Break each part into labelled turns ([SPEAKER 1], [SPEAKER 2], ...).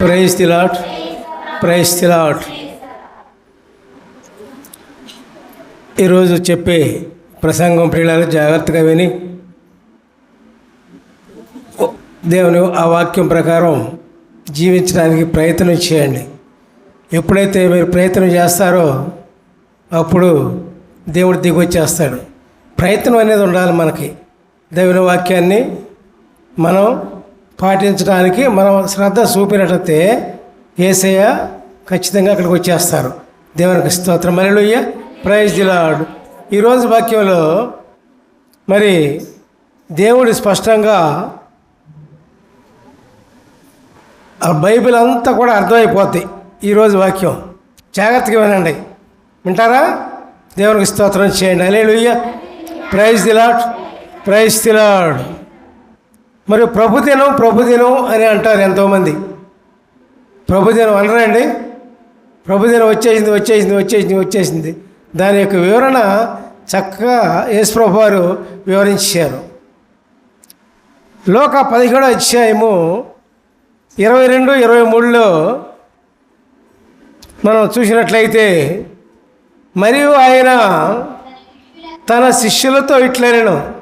[SPEAKER 1] Praise తిలాట్ praise తిలాట్ ఈరోజు చెప్పే ప్రసంగం ప్రియులను జాగ్రత్తగా విని. దేవుని ఆ వాక్యం ప్రకారం జీవించడానికి ప్రయత్నం చేయండి. ఎప్పుడైతే మీరు ప్రయత్నం చేస్తారో అప్పుడు దేవుడు దిగొచ్చేస్తాడు. ప్రయత్నం అనేది ఉండాలి మనకి. దేవుని వాక్యాన్ని మనం పాటించడానికి మనం శ్రద్ధ చూపినట్లయితే ఏసయ్య ఖచ్చితంగా అక్కడికి వచ్చేస్తారు. దేవునికి స్తోత్రం. మరలుయ్య ప్రైజ్ దిలాడు ఈరోజు వాక్యంలో మరి దేవుడు స్పష్టంగా ఆ బైబిల్ అంతా కూడా అర్థమైపోద్ది ఈరోజు వాక్యం. జాగ్రత్తగా వినండి. వింటారా? దేవునికి స్తోత్రం చేయండి. Hallelujah praise the Lord praise the Lord మరి ప్రభుదినం ప్రభుదినం అని అంటారు ఎంతోమంది. ప్రభుదినం అనరండి. ప్రభుదినం వచ్చేసింది వచ్చేసింది వచ్చేసింది వచ్చేసింది. దాని యొక్క వివరణ చక్కగా యేసుప్రభు వారు వివరించారు. లోక పదిహేడో అధ్యాయము ఇరవై రెండు ఇరవై మూడులో మనం చూసినట్లయితే మరియు ఆయన తన శిష్యులతో ఇట్లనెను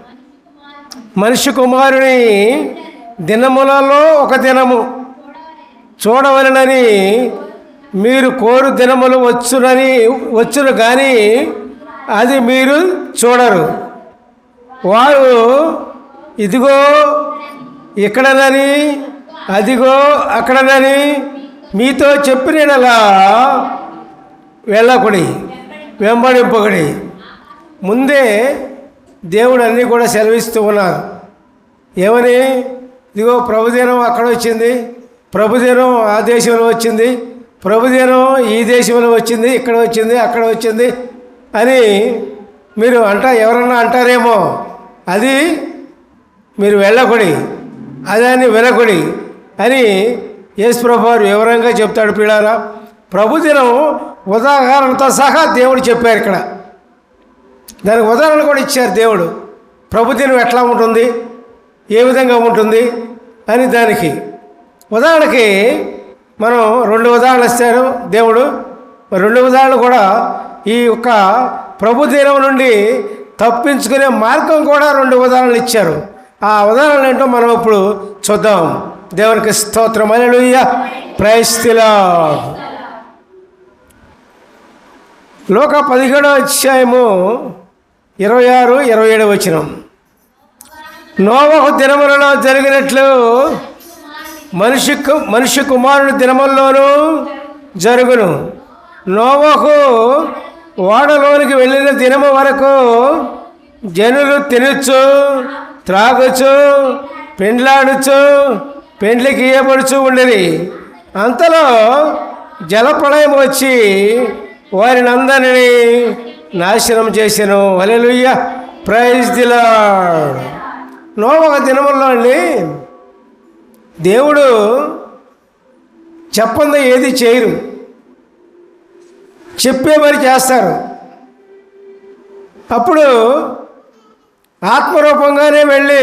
[SPEAKER 1] మనిషి కుమారుని దినములలో ఒక దినము. చూడవలనని మీరు కోరు దినములు వచ్చునని వచ్చును కానీ అది మీరు చూడరు. వారు ఇదిగో ఇక్కడనని అదిగో అక్కడనని మీతో చెప్పినలా వెళ్ళకుడి వెంబడింపకుడి. ముందే దేవుడు అన్నీ కూడా సెలవిస్తూ ఉన్నారు. ఏమని? ఇదిగో ప్రభుదినం అక్కడ వచ్చింది. ప్రభుదినం ఆ దేశంలో వచ్చింది. ప్రభుదినం ఈ దేశంలో వచ్చింది. ఇక్కడ వచ్చింది అక్కడ వచ్చింది అని మీరు అంట ఎవరన్నా అంటారేమో. అది మీరు వెళ్ళకుడి. అదాన్ని వినకుడి అని యేసుప్రభు వారు వివరంగా చెప్తాడు పిల్లారా ప్రభుదినం ఉదాహరణతో సహా దేవుడు చెప్పారు ఇక్కడ. దానికి ఉదాహరణ కూడా ఇచ్చారు దేవుడు. ప్రభుదినం ఎట్లా ఉంటుంది? ఏ విధంగా ఉంటుంది? అని దానికి. ఉదాహరణకి మనం రెండు ఉదాహరణలు ఇస్తారు దేవుడు. రెండు ఉదాహరణలు కూడా ఈ యొక్క ప్రభుదినం నుండి తప్పించుకునే మార్గం కూడా రెండు ఉదాహరణలు ఇచ్చారు. ఆ ఉదాహరణలు ఏంటో మనం ఇప్పుడు చూద్దాం. దేవునికి స్తోత్రం. అలెలుయ్య ప్రైస్తిలా లోక పదిహేడో అధ్యాయము ఇరవై ఆరు ఇరవై ఏడు వచ్చిన. నోవహు దినములలో జరిగినట్లు మనిషి మనిషి కుమారుని దినముల్లోనూ జరుగును. నోవహు ఓడలోనికి వెళ్ళిన దినము వరకు జనులు తినచ్చు త్రాగచ్చు పెండ్లాడచ్చు పెండ్లికి ఇయ్యబడుచు ఉండేది. అంతలో జలప్రళయం వచ్చి వారిని అందరినీ నాశనం చేశాను. అలెలుయ్య ప్రైజ్ దిలా నోవక దినముల్లో అండి దేవుడు చెప్పంద ఏది చేయరు. చెప్పే మరి చేస్తారు. అప్పుడు ఆత్మరూపంగానే వెళ్ళి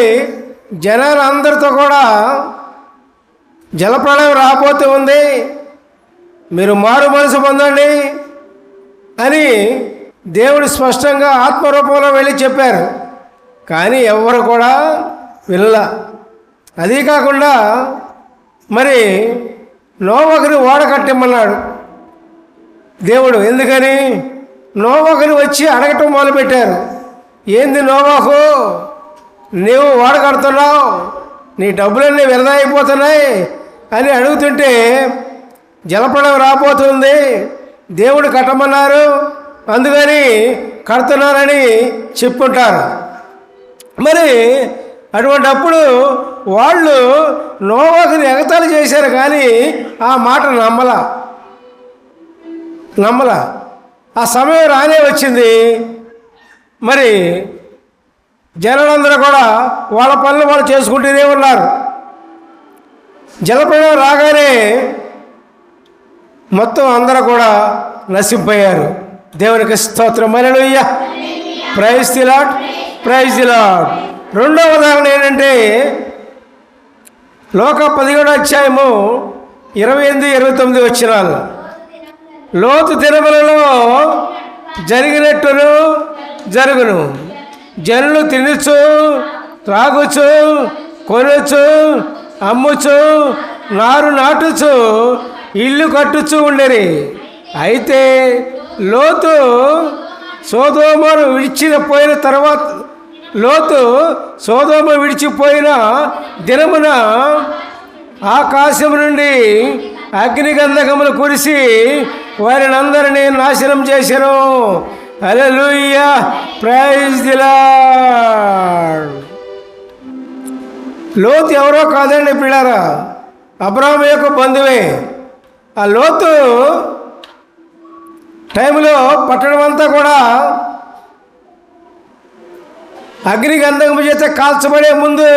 [SPEAKER 1] జనాలు అందరితో కూడా జలప్రళయం రాబోతూ ఉంది. మీరు మారు మనసు పొందండి అని దేవుడు స్పష్టంగా ఆత్మరూపంలో వెళ్ళి చెప్పారు. కానీ ఎవరు కూడా వినల. అదీ కాకుండా మరి నోవకుని ఓడ కట్టిమ్మన్నాడు దేవుడు ఎందుకని? నోవకుని వచ్చి అడగటం మొదలుపెట్టారు. ఏంది నోవాకు నీవు ఓడ కడుతున్నావు. నీ డబ్బులన్నీ విరదా అయిపోతున్నాయి అని అడుగుతుంటే జలపడం రాబోతుంది. దేవుడు కట్టమన్నారు. అందుకని కడుతున్నారని చెప్పుంటారు. మరి అటువంటప్పుడు వాళ్ళు నోవాకుని ఎగతాలు చేశారు కానీ ఆ మాట నమ్మల. నమ్మల. ఆ సమయం రానే వచ్చింది. మరి జనులందరూ కూడా వాళ్ళ పనులు వాళ్ళు చేసుకుంటూనే ఉన్నారు. జలప్రళయం రాగానే మొత్తం అందరూ కూడా నశింపోయారు దేవునికి స్తోత్రం. మరలుయ్య praise the Lord praise the Lord రెండవ ఉదాహరణ ఏంటంటే లోక పదిహేడు అధ్యాయము ఇరవై ఎనిమిది ఇరవై తొమ్మిది వచ్చినాలు. లోతు దినములలో జరిగినట్టును జరుగును. జనులు తినచ్చు త్రాగుచు కొనచ్చు అమ్ముచు నారు నాటుచు ఇల్లు కట్టుచు ఉండేరి. అయితే లోతు సోదోమను విడిచిన పోయిన తర్వాత లోతు సోదోమ విడిచిపోయిన దినమున ఆకాశం నుండి అగ్నిగంధకములు కురిసి వారిని అందరినీ నాశనం చేశాను. లూయ్యా ప్రైజ్ దిలా లోతు ఎవరో కాదండి పిల్లారా? అబ్రాహం యొక్క బంధువే. ఆ లోతు టైంలో పట్టణం అంతా కూడా అగ్నిగంధకము చేత కాల్చబడే ముందు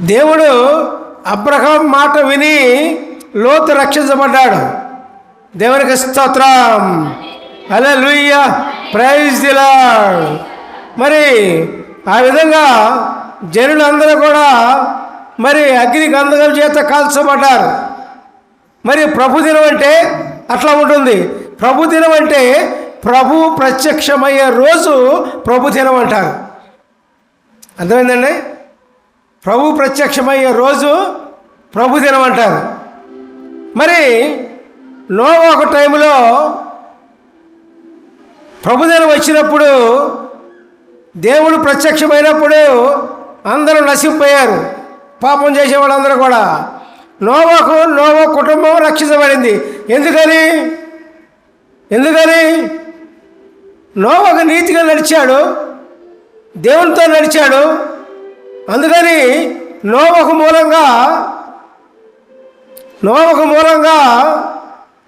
[SPEAKER 1] దేవుడు అబ్రహాం మాట విని లోతు రక్షించబడ్డాడు. దేవునికి స్తోత్రం. అలా లూయ ప్రైజ్ దిలాడ్ మరి ఆ విధంగా జనులందరూ కూడా మరి అగ్ని గంధకం చేత కాల్చబడ్డారు. మరి ప్రభు దినం అంటే అట్లా ఉంటుంది. ప్రభు దినం అంటే ప్రభు ప్రత్యక్షమయ్యే రోజు ప్రభు దినం అంటారు. అర్థమైందండి? ప్రభు ప్రత్యక్షమయ్యే రోజు ప్రభు దినం అంటారు. మరి నోవా ఒక టైంలో ప్రభుదినం వచ్చినప్పుడు దేవుడు ప్రత్యక్షమైనప్పుడు అందరూ నశిపోయారు పాపం చేసే వాళ్ళందరూ కూడా. నోవాకు నోవా కుటుంబం రక్షించబడింది. ఎందుకని? ఎందుకని? నోవాకు నీతిగా నడిచాడు. దేవునితో నడిచాడు. అందుకని నోవకు మూలంగా నోవకు మూలంగా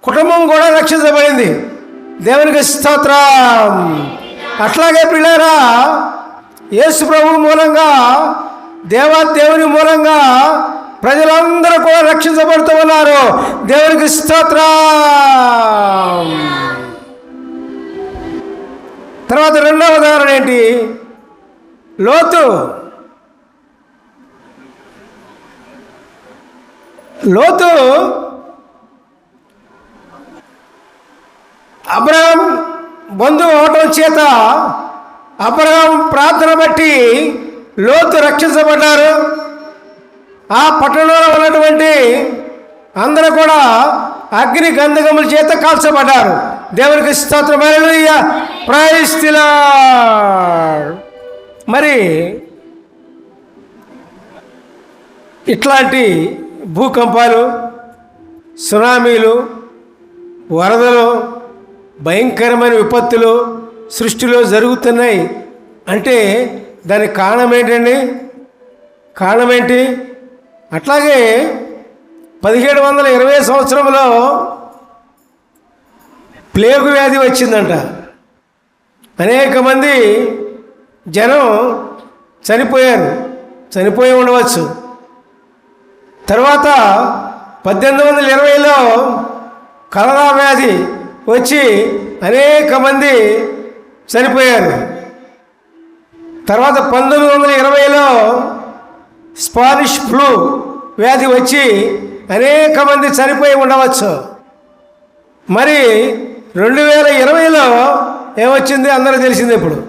[SPEAKER 1] కుటుంబం కూడా రక్షించబడింది. దేవునికి స్తోత్రం. అట్లాగే పిల్లరా యేసు ప్రభు మూలంగా దేవా దేవుని మూలంగా ప్రజలందరూ కూడా రక్షించబడుతూ ఉన్నారు దేవునికి స్తోత్ర. తర్వాత రెండవ ఉదాహరణ ఏంటి? లోతు. లోతు అబ్రహం బంధువు అవటం చేత అబ్రహం ప్రార్థన బట్టి లోతు రక్షించబడ్డారు. ఆ పట్టణంలో ఉన్నటువంటి అందరూ కూడా అగ్ని గంధకముల చేత కాల్చబడ్డారు. దేవునికి స్తోత్రమైన ప్రాయిస్తులా మరి ఇట్లాంటి భూకంపాలు సునామీలు వరదలు భయంకరమైన విపత్తులు సృష్టిలో జరుగుతున్నాయి. అంటే దానికి కారణం ఏంటండి? కారణం ఏంటి? అట్లాగే పదిహేడు వందల ఇరవై సంవత్సరంలో ప్లేగు వ్యాధి వచ్చిందంట. అనేక మంది జనం చనిపోయారు. చనిపోయి ఉండవచ్చు. తర్వాత పద్దెనిమిది వందల ఇరవైలో కలరా వ్యాధి వచ్చి అనేక మంది చనిపోయారు. తర్వాత పంతొమ్మిది వందల ఇరవైలో స్పానిష్ ఫ్లూ వ్యాధి వచ్చి అనేక మంది చనిపోయి ఉండవచ్చు. మరి రెండు వేల ఇరవైలో ఏమొచ్చింది? అందరూ తెలిసింది ఇప్పుడు.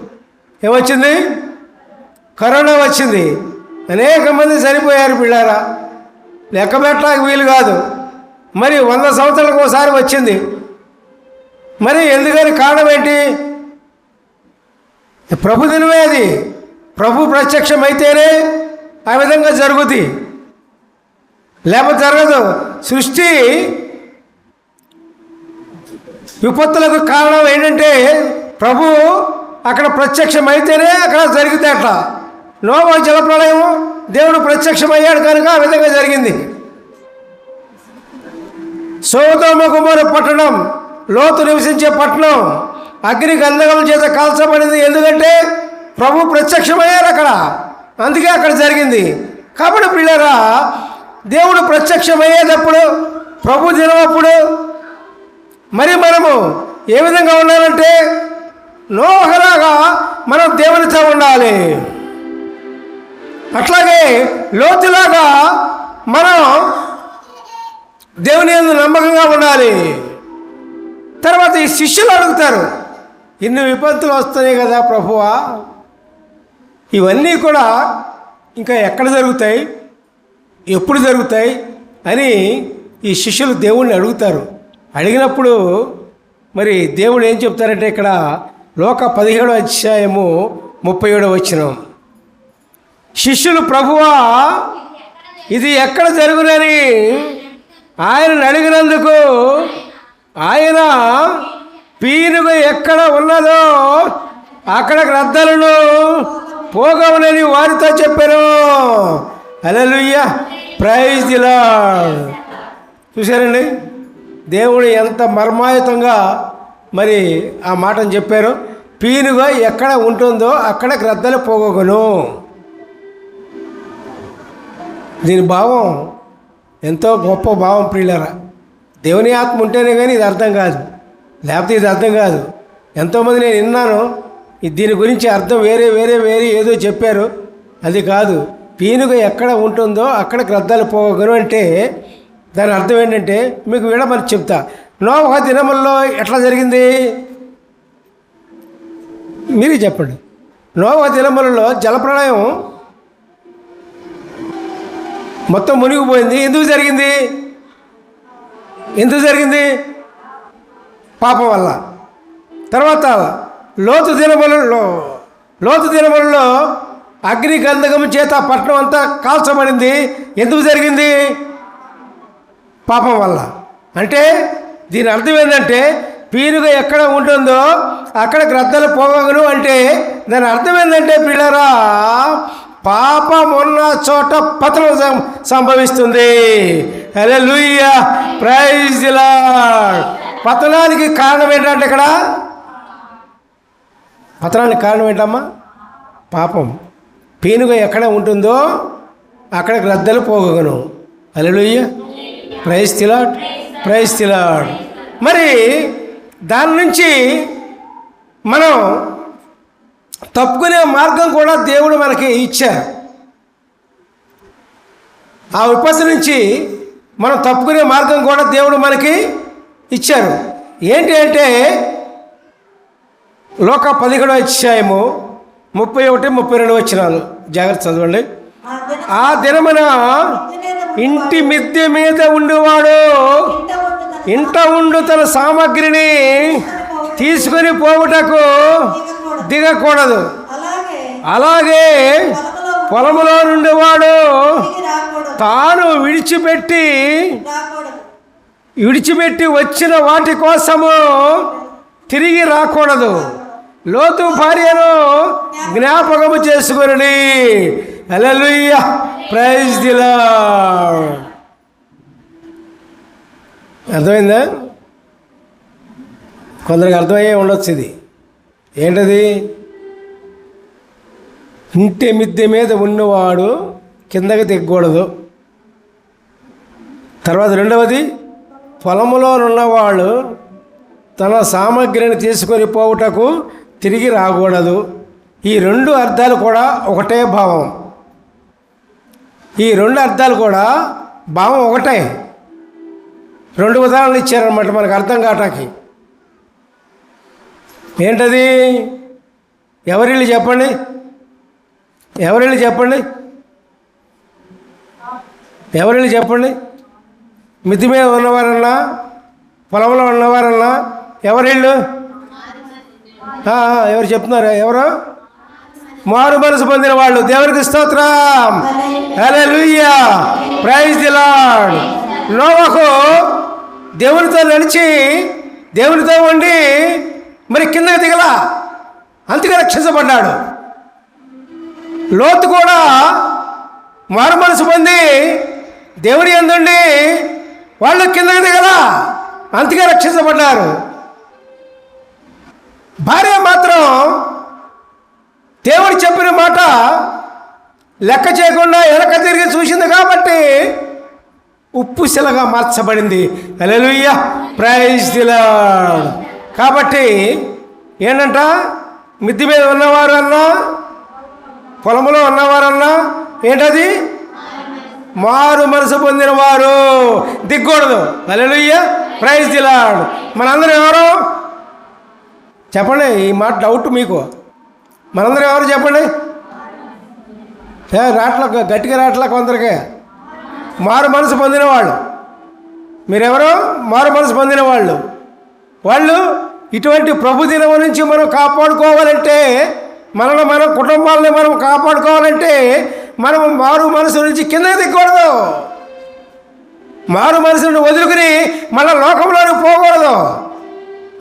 [SPEAKER 1] ఏమొచ్చింది? కరోనా వచ్చింది. అనేక మంది చనిపోయారు పిల్లారా. లెక్క పెట్టడానికి వీలు కాదు. మరి వంద సంవత్సరాలకు ఒకసారి వచ్చింది. మరి ఎందుకని కారణం ఏంటి? ప్రభు దినమే అది. ప్రభు ప్రత్యక్షమైతేనే ఆ విధంగా జరుగుతుంది లేకపోతే జరగదు. సృష్టి విపత్తులకు కారణం ఏంటంటే ప్రభు అక్కడ ప్రత్యక్షమైతేనే అక్కడ జరిగితే అట్లా నోవా జలప్రళయం దేవుడు ప్రత్యక్షమయ్యాడు కనుక ఆ విధంగా జరిగింది. సోదోమ కుమార పట్టణం లోతు నివసించే పట్టణం అగ్ని గంధకం చేత కాల్చబడింది. ఎందుకంటే ప్రభు ప్రత్యక్షమయ్యారు అక్కడ. అందుకే అక్కడ జరిగింది. కాబట్టి పిల్లరా దేవుడు ప్రత్యక్షమయ్యేటప్పుడు ప్రభు దినప్పుడు మరి మనము ఏ విధంగా ఉండాలంటే నోహలాగా మనం దేవునితో ఉండాలి. అట్లాగే లోతులాగా మనం దేవుని నమ్మకంగా ఉండాలి. తర్వాత ఈ శిష్యులు అడుగుతారు ఇన్ని విపత్తులు వస్తున్నాయి కదా ప్రభువా ఇవన్నీ కూడా ఇంకా ఎక్కడ జరుగుతాయి? ఎప్పుడు జరుగుతాయి అని ఈ శిష్యులు దేవుణ్ణి అడుగుతారు. అడిగినప్పుడు మరి దేవుడు ఏం చెప్తారంటే ఇక్కడ లోక పదిహేడో అధ్యాయము ముప్పై ఏడో వచ్చిన శిష్యులు ప్రభువా ఇది ఎక్కడ జరుగునని ఆయనను అడిగినందుకు ఆయన పీనుగ ఎక్కడ ఉన్నదో అక్కడ గ్రద్దలను పోగవనని వారితో చెప్పారు అలలుయ్య ప్రైజ్ దిలా చూశారండి? దేవుడు ఎంత మర్మాయుతంగా మరి ఆ మాటను చెప్పారు. పీనుగా ఎక్కడ ఉంటుందో అక్కడ గ్రద్దలు పోగొగను. దీని భావం ఎంతో గొప్ప భావం ప్రియులరా. దేవుని ఆత్మ ఉంటేనే కానీ ఇది అర్థం కాదు. లేకపోతే ఇది అర్థం కాదు. ఎంతోమంది నేను విన్నాను దీని గురించి అర్థం వేరే వేరే వేరే ఏదో చెప్పారు. అది కాదు. పీనుగ ఎక్కడ ఉంటుందో అక్కడ గ్రద్దాలు పోగను అంటే దాని అర్థం ఏంటంటే మీకు విడమని చెప్తా. నోవహ దినముల్లో ఎట్లా జరిగింది? మీరు చెప్పండి. నోవహ దినములలో జలప్రళయం మొత్తం మునిగిపోయింది. ఎందుకు జరిగింది? ఎందుకు జరిగింది? పాపం వల్ల. తర్వాత లోతు దినములలో లోతు దినములలో అగ్ని గంధకం చేత పట్టణం అంతా కాల్చబడింది. ఎందుకు జరిగింది? పాపం వల్ల. అంటే దీని అర్థం ఏంటంటే పీనుగ ఎక్కడ ఉంటుందో అక్కడ గ్రద్దలు పోగను అంటే దాని అర్థం ఏంటంటే పిల్లరా పాపం ఉన్న చోట పతనం సంభవిస్తుంది. అరే లూయ ప్రైజ్ పతనానికి కారణం ఏంటంటే ఇక్కడ? పతనానికి కారణం ఏంటమ్మా? పాపం. పీనుగ ఎక్కడ ఉంటుందో అక్కడ గ్రద్దలు పోగను hallelujah praise the Lord praise the Lord మరి దాని నుంచి మనం తప్పుకునే మార్గం కూడా దేవుడు మనకి ఇచ్చారు. ఆ విపత్తు నుంచి మనం తప్పుకునే మార్గం కూడా దేవుడు మనకి ఇచ్చారు. ఏంటి అంటే లోక పదిహేడు అధ్యాయము ముప్పై ఒకటి ముప్పై రెండు వచ్చినాలు జాగ్రత్త చదవండి.
[SPEAKER 2] ఆ దిన-
[SPEAKER 1] ఆ దినమున ఇంటి మిద్దె మీద ఉండేవాడు.
[SPEAKER 2] ఇంట ఉండు తన
[SPEAKER 1] సామాగ్రిని తీసుకొని పోవుటకు
[SPEAKER 2] దిగకూడదు. అలాగే పొలములో
[SPEAKER 1] నుండివాడు తాను విడిచిపెట్టి విడిచిపెట్టి వచ్చిన వాటి కోసము తిరిగి రాకూడదు. లోతు భార్యను జ్ఞాపకము చేసుకుని అలలుయ్య ప్రైజ్ దిలా అర్థమైందా? కొందరికి అర్థమయ్యే ఉండొచ్చు ఇది. ఏంటది? ఇంటి మిద్దె మీద ఉన్నవాడు కిందకి దిగకూడదు తర్వాత రెండవది పొలములో ఉన్నవాళ్ళు తన సామగ్రిని తీసుకొని పోవుటకు తిరిగి రాకూడదు. ఈ రెండు అర్థాలు కూడా ఒకటే భావం. ఈ రెండు అర్థాలు కూడా భావం ఒకటే. రెండు ఉదాహరణలు ఇచ్చారనమాట మనకు అర్థం కావటానికి. ఏంటది? ఎవరిళ్ళు చెప్పండి? ఎవరిళ్ళు చెప్పండి? ఎవరిళ్ళు చెప్పండి? మిద్ది మీద ఉన్నవారన్నా పొలంలో ఉన్నవారన్నా ఎవరిళ్ళు ఎవరు చెప్తున్నారు? ఎవరు? మారు మనసు పొందిన వాళ్ళు. దేవునికి స్తోత్రం. హలే లూయా ప్రైజ్ ది నోవకు దేవునితో నడిచి దేవునితో ఉండి మరి కిందకి దిగల. అంతగా రక్షించబడ్డాడు. లోతు కూడా మారు మనసు పొంది దేవుడి ఎందుండి వాళ్ళు కిందకి దిగల. అంతగా రక్షించబడ్డారు. భార్య మాత్రం దేవుడు చెప్పిన మాట లెక్క చేయకుండా వెనక తిరిగి చూసింది కాబట్టి ఉప్పు శిలగా మార్చబడింది. అలెలుయ్య ప్రైజ్ దిలా కాబట్టి ఏంటంట? మిద్ది మీద ఉన్నవారు అన్నా పొలంలో ఉన్నవారన్నా ఏంటది? మారు మనసు పొందిన వారు దిగ్గకూడదు అలెలుయ్య ప్రైజ్ దిలాడు మనందరం ఎవరు? చెప్పండి ఈ మాట డౌట్ మీకు. మనందరం ఎవరు చెప్పండి? రాట్ల గట్టిగా రాట్ల కొందరికి. మారు మనసు పొందిన వాళ్ళు. మీరెవరు? మారు మనసు పొందిన వాళ్ళు. వాళ్ళు ఇటువంటి ప్రభు దినం నుంచి మనం కాపాడుకోవాలంటే మనల్ని మన కుటుంబాలని మనం కాపాడుకోవాలంటే మనం మారు మనసు నుంచి కింద దిగకూడదు. మారు మనసును వదులుకుని మన లోకంలోకి పోకూడదు.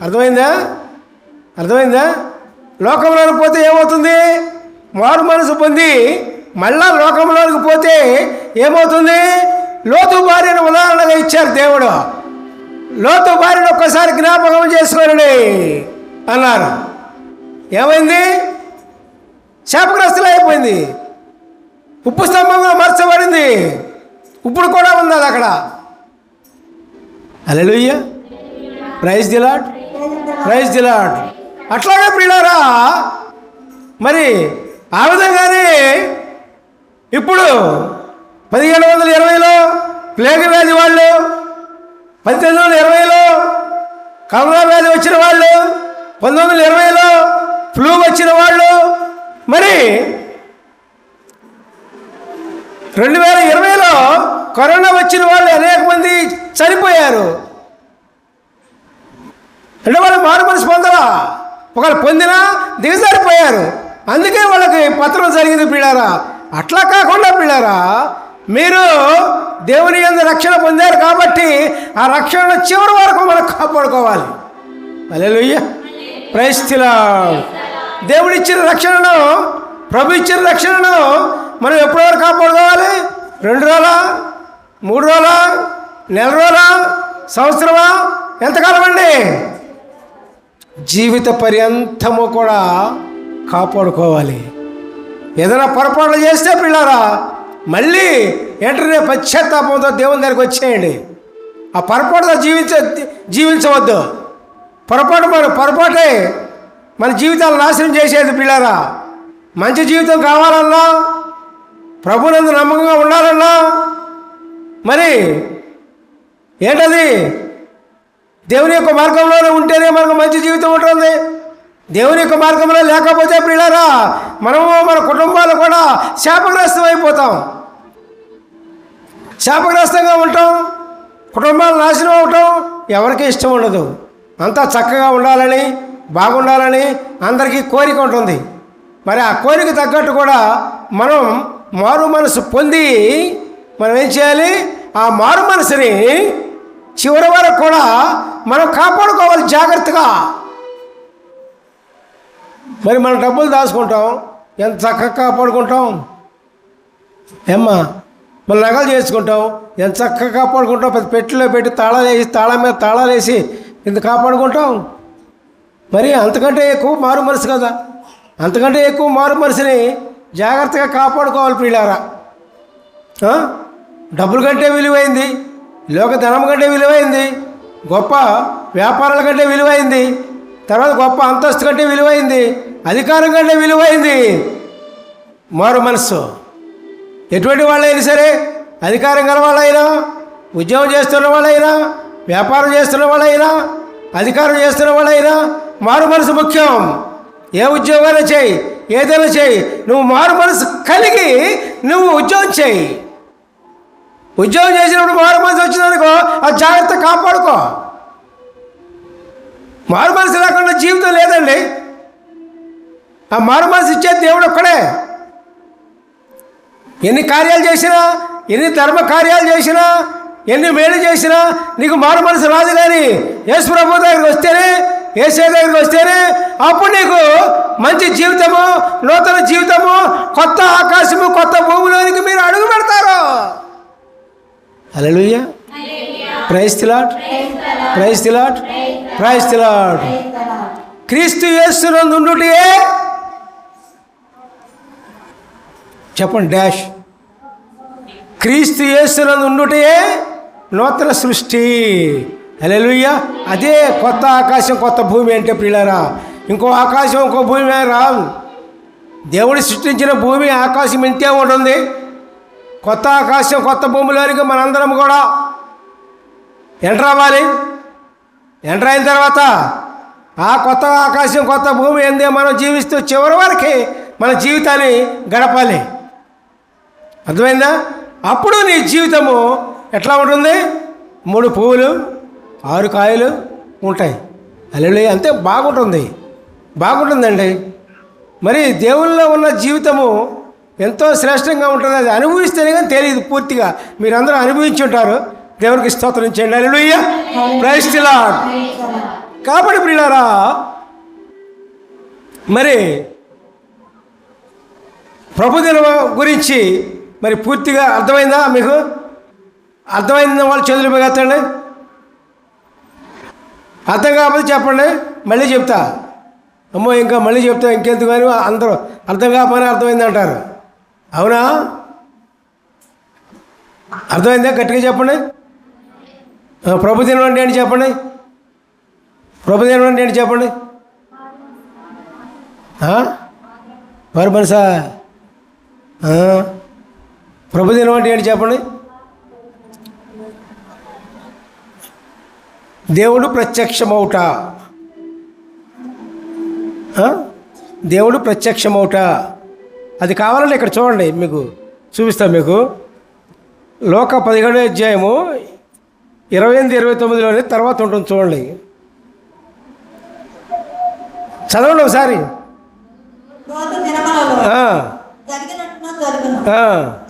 [SPEAKER 1] అర్థమైందా? అర్థమైందా? లోకంలోకి పోతే ఏమవుతుంది? మారు మనసు పొంది మళ్ళా లోకంలోకి పోతే ఏమవుతుంది? లోతు భార్యను ఉదాహరణగా ఇచ్చారు దేవుడు. లోతు భార్యను ఒక్కసారి జ్ఞాపకం చేసుకోనండి అన్నారు. ఏమైంది? శాపగ్రస్తులు అయిపోయింది. ఉప్పు స్తంభంగా మార్చబడింది ఇప్పుడు కూడా ఉంది అది అక్కడ. అలెలుయ్య ప్రైజ్ దిలాట్ ప్రైజ్ దిలాట్ అట్లాగే ప్రియులారా మరి ఆ విధంగానే ఇప్పుడు పదిహేడు వందల ఇరవైలో ప్లేగ్ వ్యాధి వాళ్ళు పద్దెనిమిది వందల ఇరవైలో కరోనా వ్యాధి వచ్చిన వాళ్ళు పంతొమ్మిది వందల ఇరవైలో ఫ్లూ వచ్చిన వాళ్ళు మరి రెండు వేల ఇరవైలో కరోనా వచ్చిన వాళ్ళు అనేక మంది చనిపోయారు. అంటే వాళ్ళు మారు మనసు పొందరా ఒకవేళ పొందినా దిగజారిపోయారు అందుకే వాళ్ళకి పత్రం జరిగింది పిల్లారా. అట్లా కాకుండా పిల్లారా మీరు దేవుని ఎందు రక్షణ పొందారు కాబట్టి ఆ రక్షణ చివరి వరకు మనం కాపాడుకోవాలి. అలెలుయ్య ప్రైస్థిలా దేవుడిచ్చిన రక్షణను ప్రభు ఇచ్చిన రక్షణను మనం ఎప్పటివరకు కాపాడుకోవాలి? రెండు రోజులా మూడు రోజులా నెల రోజులా సంవత్సరమా? ఎంతకాలం అండి? జీవిత పర్యంతము కూడా కాపాడుకోవాలి. ఏదైనా పొరపాట్లు చేస్తే పిల్లారా మళ్ళీ వెంటనే పశ్చాత్తాపంతో దేవుని దగ్గరికి వచ్చేయండి. ఆ పొరపాటుతో జీవించ జీవించవద్దు. పొరపాటు మన పొరపాటే మన జీవితాలు నాశనం చేసేది పిల్లారా. మంచి జీవితం కావాలన్నా ప్రభునందు నమ్మకంగా ఉండాలన్నా మరి ఏంటది? దేవుని యొక్క మార్గంలోనే ఉంటేనే మనకు మంచి జీవితం ఉంటుంది. దేవుని యొక్క మార్గంలో లేకపోతే పిల్లరా మనము మన కుటుంబాలు కూడా శాపగ్రస్తం అయిపోతాం. శాపగ్రస్తంగా ఉంటాం. కుటుంబాలు నాశనం అవటం ఎవరికి ఇష్టం ఉండదు. అంతా చక్కగా ఉండాలని బాగుండాలని అందరికీ కోరిక ఉంటుంది. మరి ఆ కోరిక తగ్గట్టు కూడా మనం మారు మనసు పొంది మనం ఏం చేయాలి? ఆ మారు మనసుని చివరి వరకు కూడా మనం కాపాడుకోవాలి జాగ్రత్తగా. మరి మన డబ్బులు దాచుకుంటాం ఎంత చక్కగా కాపాడుకుంటాం? ఏమ్మా మన నగలు చేసుకుంటాం ఎంత చక్కగా కాపాడుకుంటాం? పెద్ద పెట్టెలో పెట్టి తాళాలు వేసి తాళం మీద తాళాలు వేసి ఇంత కాపాడుకుంటాం? మరి అంతకంటే ఎక్కువ మారు మనసు కదా. అంతకంటే ఎక్కువ మారు మనసుని జాగ్రత్తగా కాపాడుకోవాలి పిల్లారా డబ్బుల కంటే విలువైంది. లోకధనం కంటే విలువైంది. గొప్ప వ్యాపారాల కంటే విలువైంది. తర్వాత గొప్ప అంతస్తు కంటే విలువైంది. అధికారం కంటే విలువైంది. మారు మనస్సు. ఎటువంటి వాళ్ళైనా సరే అధికారం గల వాళ్ళైనా ఉద్యోగం చేస్తున్న వాళ్ళైనా వ్యాపారం చేస్తున్న వాళ్ళైనా అధికారం చేస్తున్న వాళ్ళైనా మారు మనసు ముఖ్యం. ఏ ఉద్యోగాలు చేయి ఏదైనా చేయి. నువ్వు మారు మనసు కలిగి నువ్వు ఉద్యోగం చేయి. ఉద్యోగం చేసినప్పుడు మారు మనసు వచ్చిందనుకో ఆ జాగ్రత్త కాపాడుకో. మారు మనసు లేకుండా జీవితం లేదండి. ఆ మారు మనసు ఇచ్చే దేవుడు ఒక్కడే. ఎన్ని కార్యాలు చేసినా ఎన్ని ధర్మ కార్యాలు చేసినా ఎన్ని మేలు చేసినా నీకు మారు మనసు రాదు కానీ యేసు ప్రభు దగ్గరికి వస్తేనే ఏసే దగ్గరికి వస్తేనే అప్పుడు నీకు మంచి జీవితము నూతన జీవితము కొత్త ఆకాశము కొత్త భూమిలోనికి మీరు అడుగు పెడతారు. Hallelujah praise the Lord praise the Lord praise the Lord క్రీస్తు చేస్తున్నందు ఉండుటే చెప్పండి డాష్. క్రీస్తు యేసునందు ఉండుటే నూతన సృష్టి. అలెలుయ్య అదే కొత్త ఆకాశం కొత్త భూమి అంటే పిల్లరా ఇంకో ఆకాశం ఇంకో భూమి రాదు. దేవుడు సృష్టించిన భూమి ఆకాశం ఇంతే ఉంటుంది. కొత్త ఆకాశం కొత్త భూమిలోనికి మనందరం కూడా ఎంటర్ అవ్వాలి. ఎంటర్ అయిన తర్వాత ఆ కొత్త ఆకాశం కొత్త భూమి ఏందే మనం జీవిస్తూ చివరి వరకు మన జీవితాన్ని గడపాలి. అర్థమైందా? అప్పుడు నీ జీవితము ఎట్లా ఉంటుంది? మూడు పువ్వులు ఆరు కాయలు ఉంటాయి. అల్లు అంతే బాగుంటుంది. బాగుంటుందండి. మరి దేవుల్లో ఉన్న జీవితము ఎంతో శ్రేష్టంగా ఉంటుంది అది అనుభవిస్తేనే కానీ తెలియదు పూర్తిగా. మీరందరూ అనుభవించి ఉంటారు. దేవునికి స్తోత్రం చేయండి. అల్లుయ్య ప్రైస్టిలా కాబట్టి ప్రియులారా మరి ప్రభుదిన గురించి మరి పూర్తిగా అర్థమైందా మీకు? అర్థమైందా వాళ్ళు చేతులు పెగత్తండి అర్థం కాకపోతే చెప్పండి. మళ్ళీ చెప్తా. అమ్మో ఇంకా మళ్ళీ చెప్తా. ఇంకెందుకు కానీ అందరూ అర్థం కాకపోయినా అర్థమైంది అంటారు అవునా? అర్థమైందా? గట్టిగా చెప్పండి. ప్రభుదినం అంటే ఏంటి చెప్పండి? ప్రభుదినం అంటే ఏంటి చెప్పండి? ఆ? మనసా ప్రభుదినం అంటే ఏంటి చెప్పండి? దేవుడు ప్రత్యక్షమవుట దేవుడు ప్రత్యక్షమవుట అది కావాలంటే ఇక్కడ చూడండి మీకు చూపిస్తాను మీకు. లోక పదిహేడు అధ్యాయము ఇరవై ఎనిమిది ఇరవై తొమ్మిదిలోనే తర్వాత ఉంటుంది చూడండి. చదవండి ఒకసారి.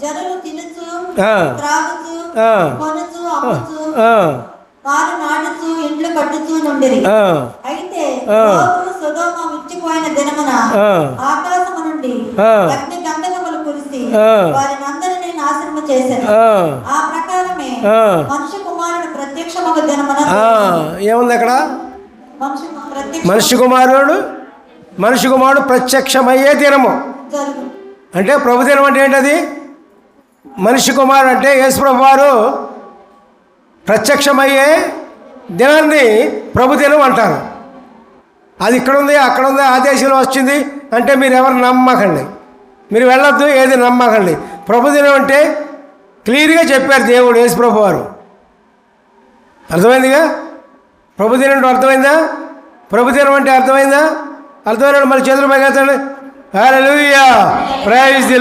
[SPEAKER 2] జనులు ఇండ్లు నుండిరి. అయితే దినమున. ఆకాశము నుండి. అగ్ని గంధకములు కురిసి. వారిని అందరినీ నాశనము చేశారు
[SPEAKER 1] ఆ,
[SPEAKER 2] ప్రకారమే కుమారుడు ప్రత్యక్షమగు దినమున
[SPEAKER 1] ఏముంది అక్కడ? మనిషి కుమారుడు మనిషి కుమారుడు ప్రత్యక్షమయ్యే దినము. అంటే ప్రభుదినం అంటే ఏంటది? మనిషి కుమారుడు అంటే యేసుప్రభు వారు ప్రత్యక్షమయ్యే దినాన్ని ప్రభుదినం అంటారు. అది ఇక్కడ ఉంది అక్కడ ఉంది ఆ దేశంలో వచ్చింది అంటే మీరు ఎవరు నమ్మకండి. మీరు వెళ్ళొద్దు ఏది నమ్మకండి. ప్రభుదినం అంటే క్లియర్గా చెప్పారు దేవుడు యేసుప్రభు వారు. అర్థమైందిగా? ప్రభుదినం అంటే అర్థమైందా? ప్రభుదినం అంటే అర్థమైందా? అర్థమైన మళ్ళీ చేతులు పైకెత్తండి. Hello praise the